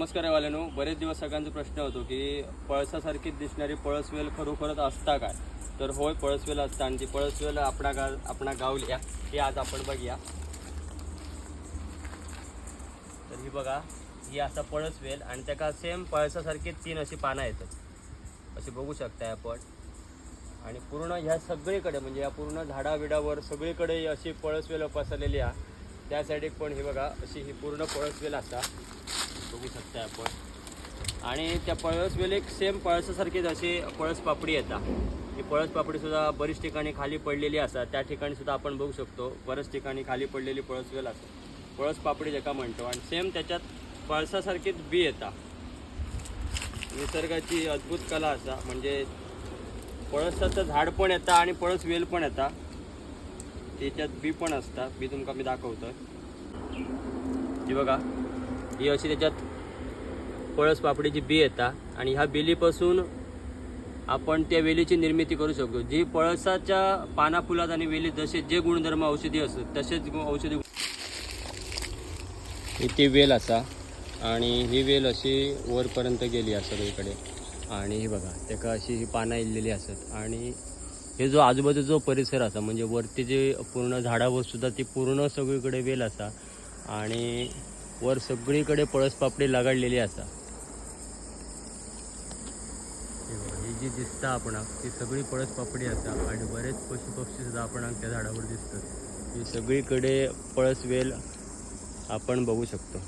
नमस्कार वाल्यानो. बरेच दिवस सगळ्यांचा प्रश्न होतो की पळसासारखी दिसणारी पळसवेल खरोखरच असता काय? तर होय पळसवेल असता. आणि ती पळसवेल आपणा गा आपणा गावल्या हे आज आपण बघूया. तर ही बघा ही असा पळसवेल आणि त्याका सेम पळसासारखी तीन अशी पानं येतात अशी बघू शकताय आपण. आणि पूर्ण ह्या सगळीकडे म्हणजे या पूर्ण झाडाबिडावर सगळीकडे अशी पळसवेल पसरलेली आहे. त्या पण ही बघा अशी ही पूर्ण पळसवेल असा बघू शकता आपण. आणि त्या पळस वेळेक सेम पळसासारखीच अशी पळस पापडी येतात. ही पळस पापडी सुद्धा बरीच ठिकाणी खाली पडलेली असतात. त्या ठिकाणी सुद्धा आपण बघू शकतो. बऱ्याच ठिकाणी खाली पडलेली पळस वेल असतात. पळस पापडी ज्याका म्हणतो. आणि सेम त्याच्यात पळसासारखीच बी येतात. निसर्गाची अद्भुत कला असा. म्हणजे पळसाचं झाड पण येतं आणि पळस वेल पण येता त्याच्यात बी पण असता बी तुमका मी दाखवतोय. ही बघा. ही अशी त्याच्यात पळस पापडीची बी येतात आणि ह्या बेलीपासून आपण त्या वेलीची निर्मिती करू शकतो. जी पळसाच्या पाना फुलात आणि वेली जसे जे गुणधर्म औषधी असतात तसेच औषधी ती वेल असा आणि ही वेल अशी वरपर्यंत गेली असा सगळीकडे आणि ही बघा त्याका अशी ही पानं इल्लेली असत. आणि हे जो आजूबाजूचा जो परिसर असा म्हणजे वरती जे पूर्ण झाडावर सुद्धा ती पूर्ण सगळीकडे वेल असा. आणि वर सगळीकडे पळस पापडी लागाडलेली असा ही जी दिसता आपणाक ती सगळी पळस पापडी असा आणि बरेच पशु पक्षी सुद्धा आपणाक त्या झाडावर दिसतात. ही सगळीकडे पळस वेल आपण बघू शकतो.